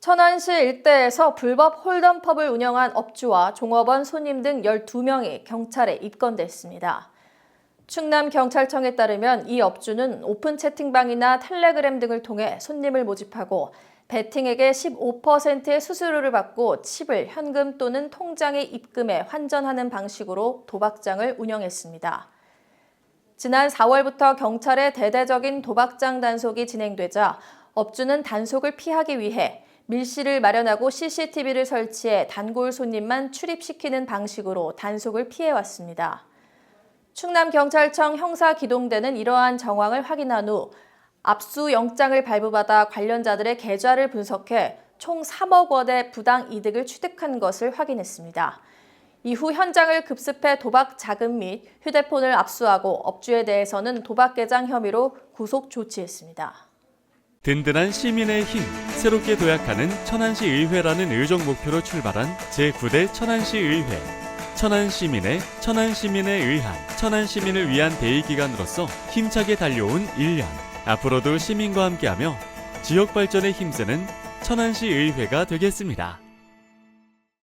천안시 일대에서 불법 홀덤펍을 운영한 업주와 종업원 손님 등 12명이 경찰에 입건됐습니다. 충남경찰청에 따르면 이 업주는 오픈 채팅방이나 텔레그램 등을 통해 손님을 모집하고 베팅액의 15%의 수수료를 받고 칩을 현금 또는 통장에 입금해 환전하는 방식으로 도박장을 운영했습니다. 지난 4월부터 경찰의 대대적인 도박장 단속이 진행되자 업주는 단속을 피하기 위해 밀실을 마련하고 CCTV를 설치해 단골 손님만 출입시키는 방식으로 단속을 피해왔습니다. 충남경찰청 형사기동대는 이러한 정황을 확인한 후 압수 영장을 발부받아 관련자들의 계좌를 분석해 총 3억 원의 부당 이득을 취득한 것을 확인했습니다. 이후 현장을 급습해 도박 자금 및 휴대폰을 압수하고 업주에 대해서는 도박 개장 혐의로 구속 조치했습니다. 든든한 시민의 힘, 새롭게 도약하는 천안시 의회라는 의정 목표로 출발한 제9대 천안시 의회. 천안 시민의 천안 시민에 의한 천안 시민을 위한 대의 기관으로서 힘차게 달려온 1년. 앞으로도 시민과 함께하며 지역 발전에 힘쓰는 천안시 의회가 되겠습니다.